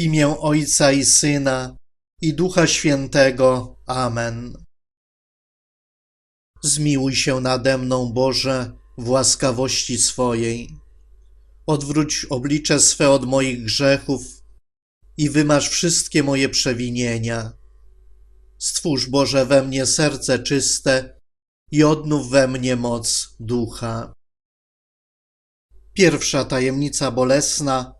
Imię Ojca i Syna i Ducha Świętego. Amen. Zmiłuj się nade mną, Boże, w łaskawości swojej. Odwróć oblicze swe od moich grzechów i wymasz wszystkie moje przewinienia. Stwórz, Boże, we mnie serce czyste i odnów we mnie moc ducha. Pierwsza tajemnica bolesna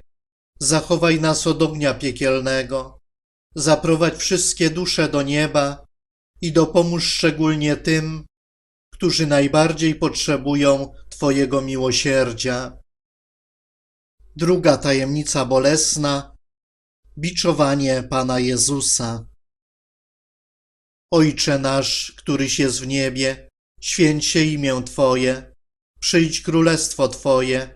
zachowaj nas od ognia piekielnego, zaprowadź wszystkie dusze do nieba i dopomóż szczególnie tym, którzy najbardziej potrzebują Twojego miłosierdzia. Druga tajemnica bolesna biczowanie Pana Jezusa. Ojcze nasz, któryś jest w niebie, święć się imię Twoje, przyjdź królestwo Twoje,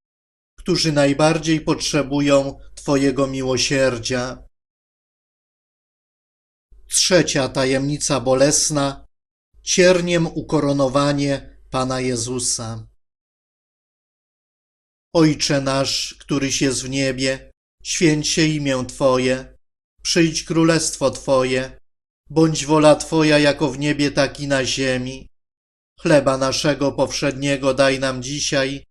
którzy najbardziej potrzebują Twojego miłosierdzia. Trzecia tajemnica bolesna cierniem ukoronowanie Pana Jezusa. Ojcze nasz, któryś jest w niebie, święć się imię Twoje, przyjdź królestwo Twoje, bądź wola Twoja jako w niebie, tak i na ziemi. Chleba naszego powszedniego daj nam dzisiaj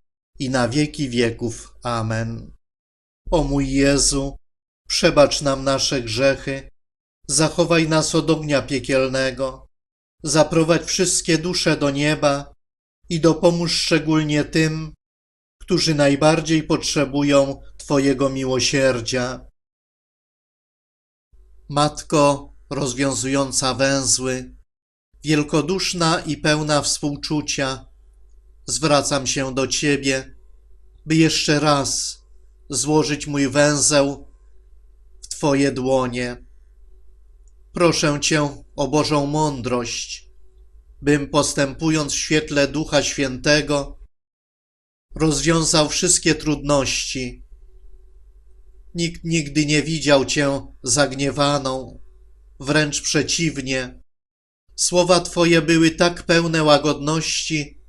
i na wieki wieków. Amen. O mój Jezu, przebacz nam nasze grzechy, zachowaj nas od ognia piekielnego, zaprowadź wszystkie dusze do nieba i dopomóż szczególnie tym, którzy najbardziej potrzebują Twojego miłosierdzia. Matko rozwiązująca węzły, wielkoduszna i pełna współczucia, zwracam się do Ciebie, by jeszcze raz złożyć mój węzeł w Twoje dłonie. Proszę Cię o Bożą mądrość, bym postępując w świetle Ducha Świętego rozwiązał wszystkie trudności. Nikt nigdy nie widział Cię zagniewaną, wręcz przeciwnie. Słowa Twoje były tak pełne łagodności,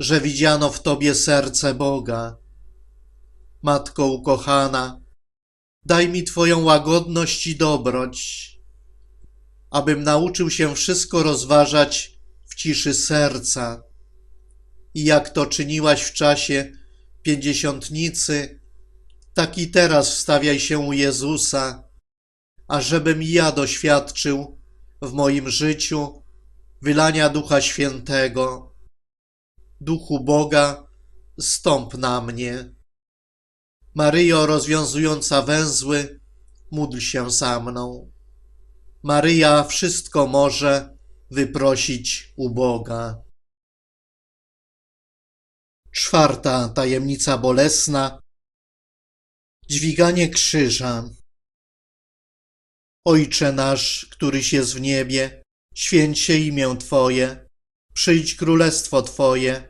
że widziano w Tobie serce Boga. Matko ukochana, daj mi Twoją łagodność i dobroć. abym nauczył się wszystko rozważać w ciszy serca. I jak to czyniłaś w czasie pięćdziesiątnicy, tak i teraz wstawiaj się u Jezusa, ażebym ja doświadczył w moim życiu wylania Ducha Świętego. Duchu Boga, stąp na mnie. Maryjo rozwiązująca węzły, módl się za mną. Maryja wszystko może wyprosić u Boga. Czwarta tajemnica bolesna. Dźwiganie krzyża. Ojcze nasz, któryś jest w niebie, święć się imię Twoje, przyjdź królestwo Twoje,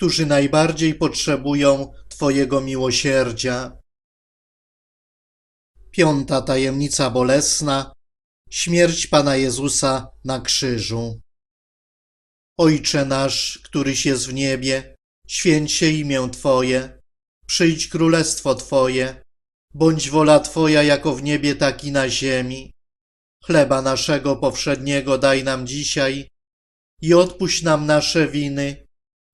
którzy najbardziej potrzebują Twojego miłosierdzia. Piąta tajemnica bolesna śmierć Pana Jezusa na krzyżu. Ojcze nasz, któryś jest w niebie, święć się imię Twoje, przyjdź królestwo Twoje, bądź wola Twoja jako w niebie, tak i na ziemi. Chleba naszego powszedniego daj nam dzisiaj i odpuść nam nasze winy,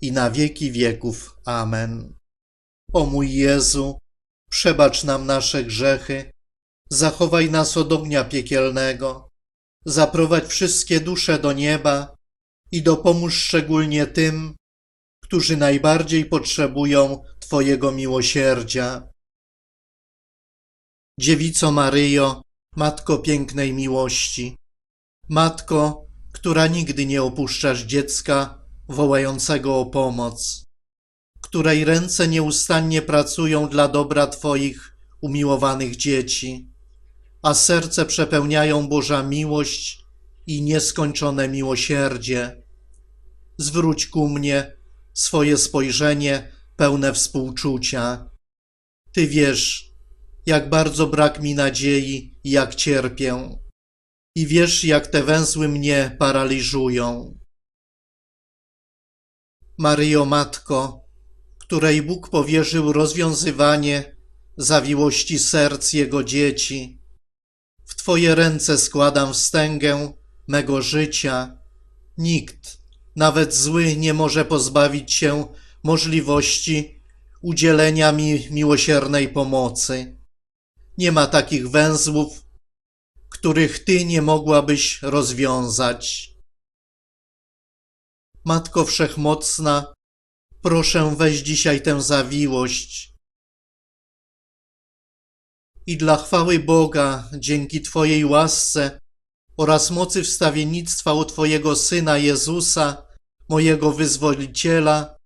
i na wieki wieków. Amen. O mój Jezu, przebacz nam nasze grzechy, zachowaj nas od ognia piekielnego, zaprowadź wszystkie dusze do nieba i dopomóż szczególnie tym, którzy najbardziej potrzebują Twojego miłosierdzia. Dziewico Maryjo, Matko pięknej miłości, Matko, która nigdy nie opuszczasz dziecka wołającego o pomoc, której ręce nieustannie pracują dla dobra Twoich umiłowanych dzieci, a serce przepełniają Boża miłość i nieskończone miłosierdzie. Zwróć ku mnie swoje spojrzenie pełne współczucia. Ty wiesz, jak bardzo brak mi nadziei i jak cierpię. I wiesz, jak te węzły mnie paraliżują. Maryjo Matko, której Bóg powierzył rozwiązywanie zawiłości serc Jego dzieci, w Twoje ręce składam wstęgę mego życia. Nikt, nawet zły, nie może pozbawić się możliwości udzielenia mi miłosiernej pomocy. Nie ma takich węzłów, których Ty nie mogłabyś rozwiązać. Matko Wszechmocna, proszę weź dzisiaj tę zawiłość. I dla chwały Boga, dzięki Twojej łasce oraz mocy wstawiennictwa u Twojego Syna Jezusa, mojego Wyzwoliciela,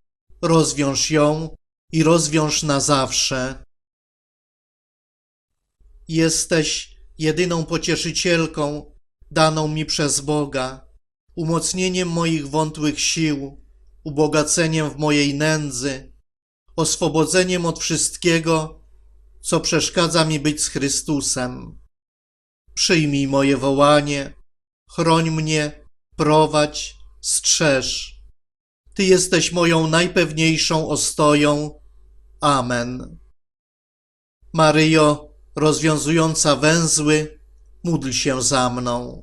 rozwiąż ją i rozwiąż na zawsze. Jesteś jedyną pocieszycielką daną mi przez Boga, umocnieniem moich wątłych sił, ubogaceniem w mojej nędzy, oswobodzeniem od wszystkiego, co przeszkadza mi być z Chrystusem. Przyjmij moje wołanie, chroń mnie, prowadź, strzeż. Ty jesteś moją najpewniejszą ostoją. Amen. Maryjo, rozwiązująca węzły, módl się za mną.